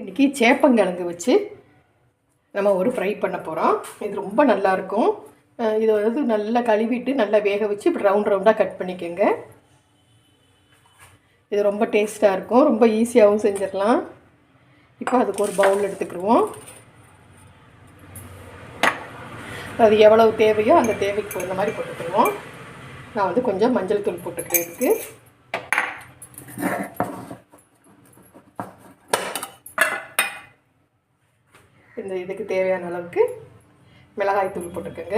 இன்றைக்கி சேப்பங்கிழங்கு வச்சு நம்ம ஒரு ஃப்ரை பண்ண போகிறோம் இது ரொம்ப நல்லாயிருக்கும் இதை வந்து நல்லா கழுவிட்டு நல்லா வேக வச்சு இப்படி ரவுண்ட் ரவுண்டாக கட் பண்ணிக்கோங்க. இது ரொம்ப டேஸ்ட்டாக இருக்கும். ரொம்ப ஈஸியாகவும் செஞ்சிடலாம். இப்போ அதுக்கு ஒரு பவுல் எடுத்துக்கிடுவோம். அது எவ்வளவு தேவையோ அந்த தேவைக்கு தகுந்த மாதிரி போட்டுக்கிடுவோம். நான் வந்து கொஞ்சம் மஞ்சள் தூள் போட்டுக்கிறேன் இந்த இதுக்கு தேவையான அளவுக்கு மிளகாய் தூள் போட்டுக்கோங்க.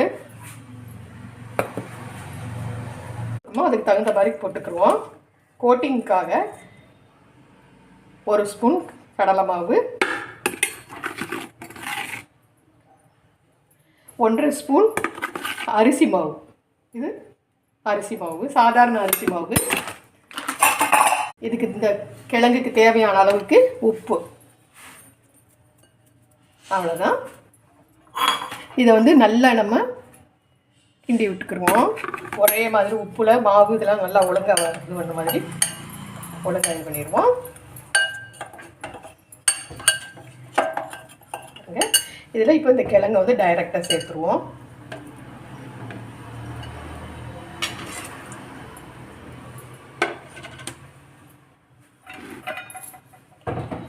அதுக்கு தகுந்த மாதிரி போட்டுக்கிடுவோம். கோட்டிங்க்காக ஒரு ஸ்பூன் கடலை மாவு. ஒன்றரை ஸ்பூன் அரிசி மாவு. இது அரிசி மாவு சாதாரண அரிசி மாவு. இதுக்கு இந்த கிழங்குக்கு தேவையான அளவுக்கு உப்பு. அவ்வளோதான் இதை வந்து நல்லா நம்ம கிண்டி விட்டுக்குருவோம். ஒரே மாதிரி உப்புல மாவு இதெல்லாம் நல்லா ஒழுங்காக இது பண்ண மாதிரி ஒழுங்காக இது பண்ணிடுவோம். இதில் இப்போ இந்த கிழங்கை வந்து டைரெக்டாக சேர்த்துருவோம்.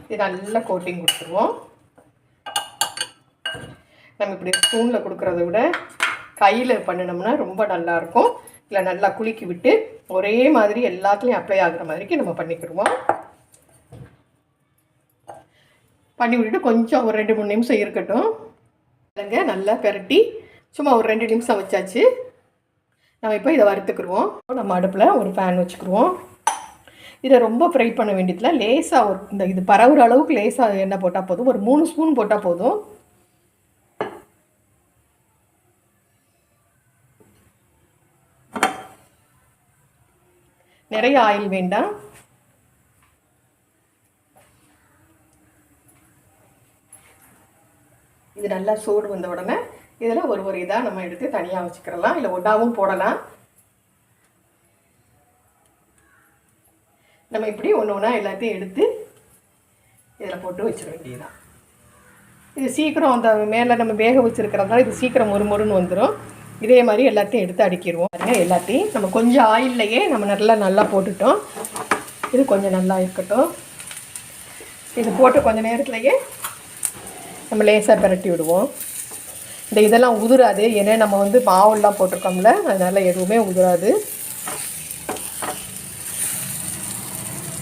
இது நல்லா கோட்டிங் கொடுத்துருவோம். நம்ம இப்படி ஸ்பூனில் கொடுக்குறத விட கையில் பண்ணினோம்னா ரொம்ப நல்லாயிருக்கும். இல்லை நல்லா குலுக்கி விட்டு ஒரே மாதிரி எல்லாத்துலேயும் அப்ளை ஆகுற மாதிரிக்கு நம்ம பண்ணிக்கிடுவோம். பண்ணி விட்டுட்டு கொஞ்சம் ஒரு ரெண்டு மூணு நிமிஷம் இருக்கட்டும். இல்லைங்க நல்லா பெரட்டி. சும்மா ஒரு ரெண்டு நிமிஷம் வச்சாச்சு. நம்ம இப்போ இதை வறுத்துக்கிடுவோம். நம்ம அடுப்பில் ஒரு ஃபேன் வச்சுக்கிடுவோம். இதை ரொம்ப ஃப்ரை பண்ண வேண்டியதில் லேசாக ஒரு இந்த இது பரவுற அளவுக்கு லேசாக எண்ணெய் போட்டால் போதும். ஒரு மூணு ஸ்பூன் போட்டால் போதும். நிறைய ஆயில் வேண்டாம். இது நல்லா சூடு வந்த உடனே இதில் ஒரு ஒரு இதாக நம்ம எடுத்து தனியாக வச்சுக்கிறலாம். இல்லை ஒன்றாவும் போடலாம். நம்ம இப்படி ஒன்று ஒன்றா எல்லாத்தையும் எடுத்து இதில் போட்டு வச்சிட வேண்டியதுதான். இது சீக்கிரம் அந்த மேலே நம்ம வேக வச்சுருக்கிறதுனால இது சீக்கிரம் ஒரு மொறுன்னு வந்துடும் இதே மாதிரி எல்லாத்தையும் எடுத்து அடிக்கிடுவோம். பாருங்க எல்லாத்தையும் நம்ம கொஞ்சம் ஆயில்லையே நம்ம நல்லா நல்லா போட்டுட்டோம். இது கொஞ்சம் நல்லா இருக்கட்டும். இது போட்டு கொஞ்சம் நேரத்துலையே நம்ம லேசாக பிரட்டி விடுவோம். இந்த இதெல்லாம் உதிராது. ஏன்னா நம்ம வந்து மாவுலாம் போட்டிருக்கோம்ல அதனால் எதுவுமே உதிராது.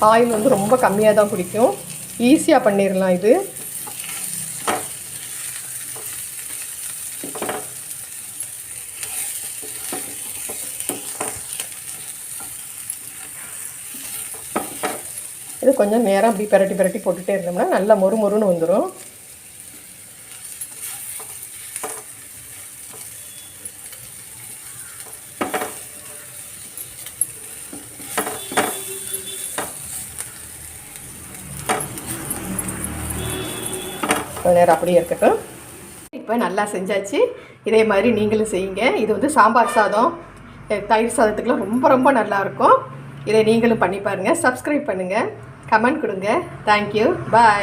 ஆயில் வந்து ரொம்ப கம்மியாக தான் பிடிக்கும் ஈஸியாக பண்ணிடலாம் இது. இது கொஞ்சம் நேரம் அப்படி பிரட்டி பிரட்டி போட்டுகிட்டே இருந்தோம்னா நல்லா மொறு மொறுன்னு வந்துடும் கொஞ்ச நேரம் அப்படியே இருக்கட்டும். இப்போ நல்லா செஞ்சாச்சு. இதே மாதிரி நீங்களும் செய்யுங்க. இது வந்து சாம்பார் சாதம். தயிர் சாதத்துக்குலாம் ரொம்ப ரொம்ப நல்லாயிருக்கும் இதை நீங்களும் பண்ணி பாருங்கள் சப்ஸ்கிரைப் பண்ணுங்கள் கமெண்ட் கொடுங்க. Thank you bye